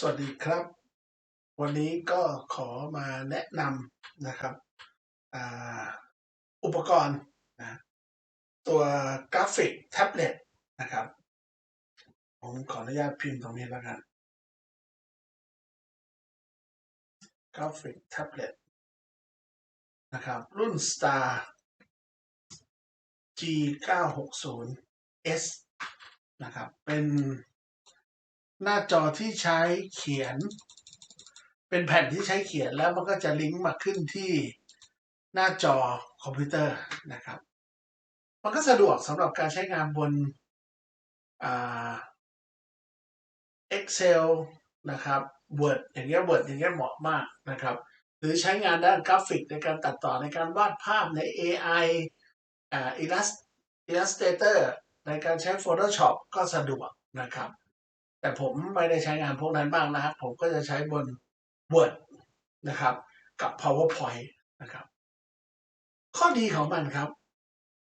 สวัสดีครับ วันนี้ก็ขอมาแนะนำนะครับอ,อุปกรณ์นะตัวกราฟิกแท็บเล็ตนะครับผมขออนุญาตพิมพ์ตรงนี้แล้วกันกราฟิกแท็บเล็ตนะครับ รุ่น Star G960S นะครับ เป็น หน้าจอที่ใช้เขียน เป็นแผ่นที่ใช้เขียนแล้วมันก็จะลิงก์มาขึ้นที่หน้าจอคอมพิวเตอร์นะครับ มันก็สะดวกสำหรับการใช้งานบนอ่า Excel นะครับ Word อย่างเงี้ย Word อย่างเงี้ยเหมาะมากนะครับ หรือใช้งานด้านกราฟิกในการตัดต่อในการวาดภาพใน AI อ่า Illustrator ในการใช้ Photoshop ก็สะดวกนะครับ แต่ผมไม่ได้ใช้งานพวกนั้นบ้างนะครับ ผมก็จะใช้บน Word นะครับ กับ PowerPoint นะครับ ข้อดีของมันครับ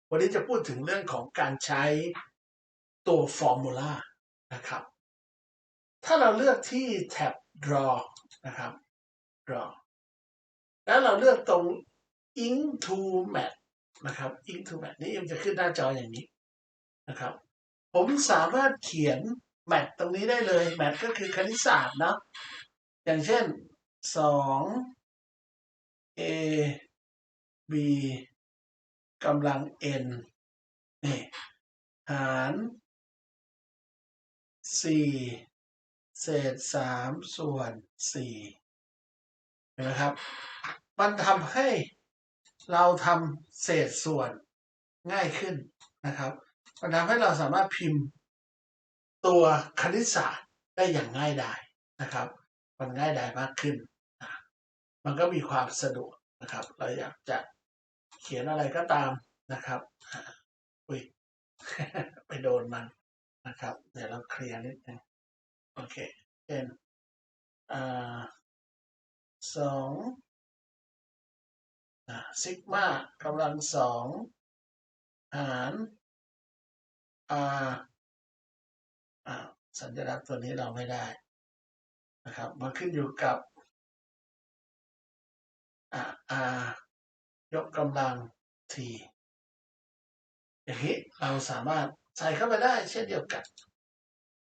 วันนี้จะพูดถึงเรื่องของการใช้ตัว Formula นะครับ ถ้าเราเลือกที่แท็บ Draw นะครับ Draw แล้วเราเลือกตรง Into Mat นะครับ Into Mat นี่มันจะขึ้นหน้าจออย่างนี้นะครับ ผมสามารถเขียน แมทตรงนี้ได้เลยแมทก็คือคณิตศาสตร์เนาะอย่างเช่นสอง a b กำลัง n นี่หารสี่เศษสามส่วนสี่เห็นไหมครับ มันทำให้เราทำเศษส่วนง่ายขึ้นนะครับ มันทำให้เราสามารถพิมพ์ ตัวคณิตศาสตร์ได้อย่างง่ายดายนะครับ มันง่ายดายมากขึ้นนะมันก็มีความสะดวกนะครับ เราอยากจะเขียนอะไรก็ตามนะครับอุ้ยไปโดนมันนะครับ เดี๋ยวเราเคลียร์นิดนึงโอเคเช่นอ่าสองซิกมากำลังสองหารอ่าอ่า สัญลักษณ์ตัวนี้เราไม่ได้นะครับมันขึ้นอยู่กับอ่าอายกกำลังทีอย่างนี้เราสามารถใส่เข้าไปได้เช่นเดียวกัน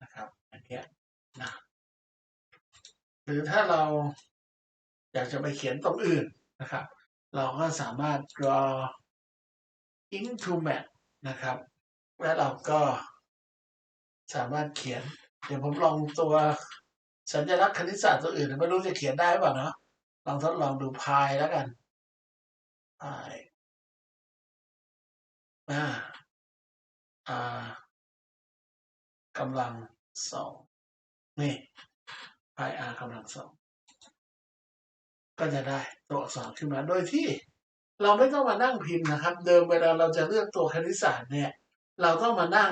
นะครับอย่างเงี้นะหรือถ้าเราอยากจะไปเขียนตรงอื่นนะครับ เราก็สามารถ draw into mat นะครับ และเราก็ สามารถเขียน เดี๋ยวผมลองตัวสัญลักษณ์คณิตศาสตร์ตัวอื่นไม่รู้จะเขียนได้หรือเปล่าเนาะลองทดลองดูพายแล้วกันพายอ่าอ่ากำลังสองนี่พายอากำลังสองก็จะได้ตัวอักษรขึ้นมาโดยที่เราไม่ต้องมานั่งพิมพ์นะครับ เดิมเวลาเราจะเลือกตัวคณิตศาสตร์เนี่ย เราต้องมานั่ง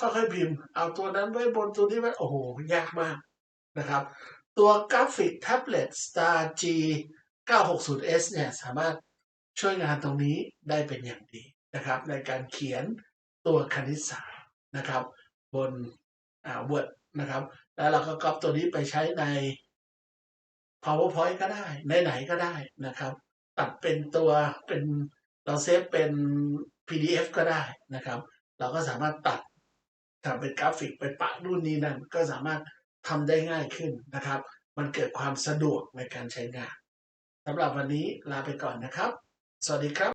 ค่อยๆพิมพ์ เอาตัวนั้นไว้บนตัวนี้ไว้โอ้โหยากมากนะครับ ตัวกราฟิกแท็บเล็ต Star G 960S เนี่ยสามารถช่วยงานตรงนี้ได้เป็นอย่างดีนะครับ ในการเขียนตัวคณิตศาสตร์นะครับ บนอ่า Word นะครับ แล้วเราก็ก๊อปตัวนี้ไปใช้ใน PowerPoint ก็ได้ในไหนก็ได้นะครับ ตัดเป็นตัวเป็นเราเซฟเป็น PDF ก็ได้นะครับ เราก็สามารถตัด ทำเป็นกราฟิกไปปะรุ่นนี้นั่นก็สามารถทำได้ง่ายขึ้นนะครับ มันเกิดความสะดวกในการใช้งานสำหรับวันนี้ลาไปก่อนนะครับ สวัสดีครับ